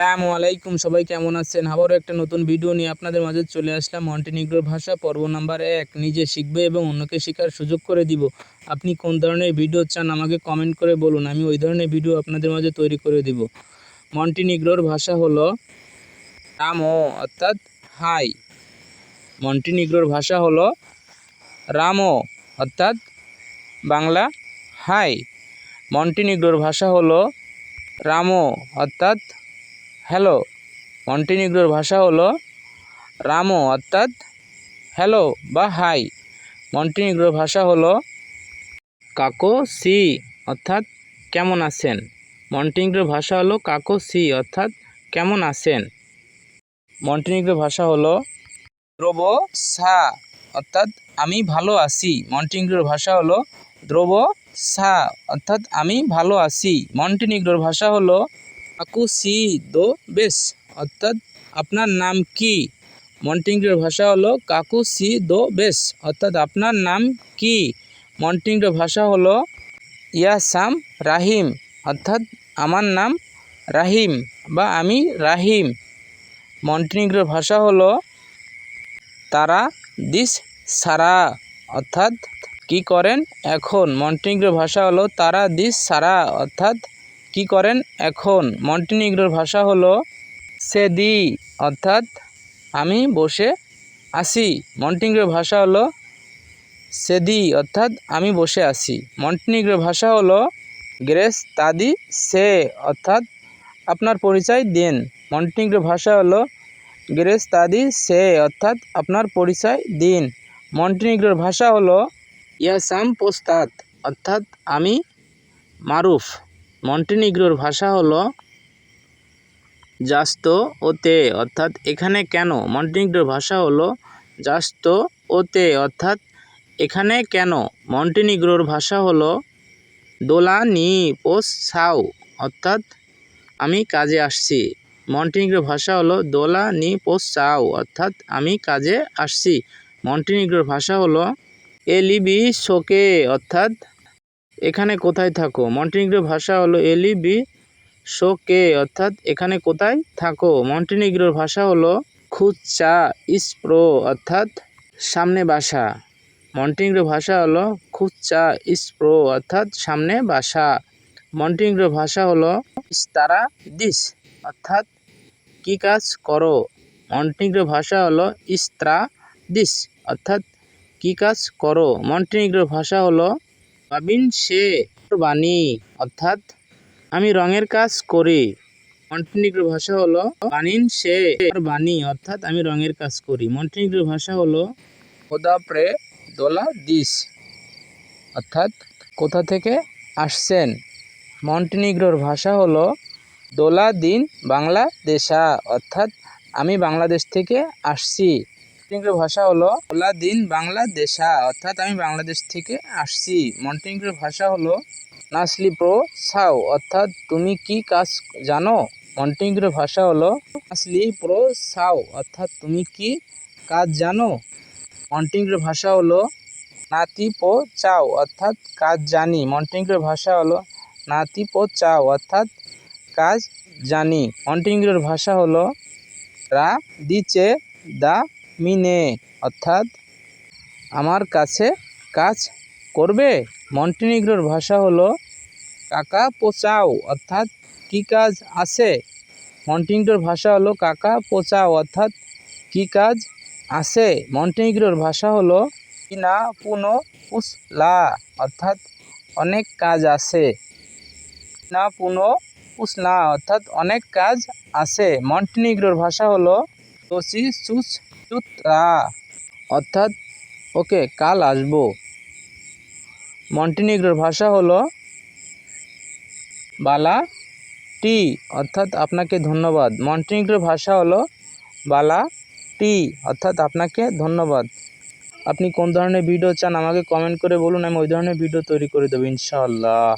আসসালামু আলাইকুম, সবাই কেমন আছেন? আবারও একটা নতুন ভিডিও নিয়ে আপনাদের মাঝে চলে আসলাম। মন্টিনিগ্রোর ভাষা পর্ব নাম্বার এক, নিজে শিখবে এবং অন্যকে শেখার সুযোগ করে দিব। আপনি কোন ধরনের ভিডিও চান আমাকে কমেন্ট করে বলুন, আমি ওই ধরনের ভিডিও আপনাদের মাঝে তৈরি করে দিব। মন্টিনিগ্রোর ভাষা হলো রামো অর্থাৎ হাই। মন্টিনিগ্রোর ভাষা হলো রামো অর্থাৎ বাংলা হাই। মন্টিনিগ্রোর ভাষা হলো রামো অর্থাৎ হ্যালো, মন্টিনিগ্রোর ভাষা হলো রামো, অর্থাৎ হ্যালো বা হাই। মন্টিনিগ্রোর ভাষা হলো কাকো সি, অর্থাৎ কেমন আছেন? মন্টিনিগ্রোর ভাষা হলো কাকো সি, অর্থাৎ কেমন আছেন? মন্টিনিগ্রোর ভাষা হলো দ্রব সা, অর্থাৎ আমি ভালো আছি। মন্টিনিগ্রোর ভাষা হলো দ্রব সা, অর্থাৎ আমি ভালো আছি। মন্টিনিগ্রোর ভাষা হলো কাকু সি দো বেশ। অর্থাৎ আপনার নাম কি? মন্টিনিগ্রোর ভাষা হলো কাকু সি দো বেশ। অর্থাৎ আপনার নাম কি? মন্টিনিগ্রোর ভাষা হলো ইয়াসাম রাহিম। অর্থাৎ আমার নাম রাহিম বা আমি রাহিম। মন্টিনিগ্রোর ভাষা হলো তারা দিস সারা। অর্থাৎ কি করেন এখন? মন্টিনিগ্রোর ভাষা হলো তারা দিস সারা। অর্থাৎ কি করেন? এখন মন্টিনিগ্রোর ভাষা হলো সেদি অর্থাৎ আমি বসে আসি মন্টিনিগ্রোর ভাষা হলো সেদি অর্থাৎ আমি বসে আছি। মন্টিনিগ্রোর ভাষা হলো গ্রেস তাদি সে অর্থাৎ আপনার পরিচয় দিন। মন্টিনিগ্রোর ভাষা হলো গ্রেস তাদি সে অর্থাৎ আপনার পরিচয় দিন। মন্টিনিগ্রোর ভাষা হলো ইয়াসাম পোস্তাত অর্থাৎ আমি মারুফ। মন্টিনিগ্রোর ভাষা হলো জাস্তো ওতে অর্থাৎ এখানে কেন? মন্টিনিগ্রোর ভাষা হলো জাস্তো ওতে অর্থাৎ এখানে কেন? মন্টেনিগ্রোর ভাষা হলো দোলা নি পোস সাও অর্থাৎ আমি কাজে আসছি। মন্টিনিগ্রোর ভাষা হলো দোলা নি পোস সাও অর্থাৎ আমি কাজে আসছি। মন্টেনিগ্রোর ভাষা হলো এলিবি, শোকে, অর্থাৎ এখানে কোথায় থাকো? মন্টিনিগ্রোর ভাষা হলো এলিবি শোকে, অর্থাৎ এখানে কোথায় থাকো? মন্টিনিগ্রোর ভাষা হলো খুচা ইসপ্রো, অর্থাৎ সামনে বাসা। মন্টিনিগ্রোর ভাষা হলো খুচা ইসপ্রো, অর্থাৎ সামনে বাসা। মন্টিনিগ্রোর ভাষা হলো ইস্তারা দিস, অর্থাৎ কি কাজ করো? মন্টিনিগ্রোর ভাষা হলো ইস্ত্রা দিস, অর্থাৎ কি কাজ করো? মন্টিনিগ্রোর ভাষা হলো বাবিন সে বাণী। অর্থাৎ আমি রঙের কাজ করি। মন্টিনিগ্রোর ভাষা হলো বানিন সে বাণী। অর্থাৎ আমি রঙের কাজ করি। মন্টিনিগ্রোর ভাষা হলো খোদা প্রে দোলা দিস। অর্থাৎ কোথা থেকে আসছেন? মন্টিনিগ্রোর ভাষা হলো দোলা দিন বাংলাদেশা। অর্থাৎ আমি বাংলাদেশ থেকে আসছি। মন্টিনিগ্রোর ভাষা হলো দোলা দিন বাংলাদেশা অর্থাৎ আমি বাংলাদেশ থেকে আসছি। মন্টিনিগ্রোর ভাষা হলো নাসলি প্রো সাও অর্থাৎ তুমি কি কাজ জানো? মন্টিনিগ্রোর ভাষা হলো নাসলি প্রো সাও অর্থাৎ তুমি কি কাজ জানো? মন্টিনিগ্রোর ভাষা হলো নাতি পো চাও অর্থাৎ কাজ জানি। মন্টিনিগ্রোর ভাষা হলো নাতি পো চাও অর্থাৎ কাজ জানি। মন্টিনিগ্রোর ভাষা হলো রা দিচে দা মিনে, অর্থাৎ আমার কাছে কাজ করবে? মন্টিনিগ্রোর ভাষা হলো কাকা পোচাও, অর্থাৎ কী কাজ আছে? মন্টিনিগ্রোর ভাষা হলো কাকা পোচাও, অর্থাৎ কী কাজ আছে? মন্টিনিগ্রোর ভাষা হলো কিনা পুনো পুসলা, অর্থাৎ অনেক কাজ আছে। না পুনো পুসলা, অর্থাৎ অনেক কাজ আছে। মন্টিনিগ্রোর ভাষা হলো তোসি সুস চুত্রা অর্থাৎ, ওকে, কাল আসব। মন্টিনিগ্রোর ভাষা হলো বালা টি, অর্থাৎ আপনাকে ধন্যবাদ। মন্টিনিগ্রোর ভাষা হলো বালা টি, অর্থাৎ আপনাকে ধন্যবাদ। আপনি কোন ধরনের ভিডিও চান আমাকে কমেন্ট করে বলুন, আমি ওই ধরনের ভিডিও তৈরি করে দেবো, ইনশাআল্লাহ।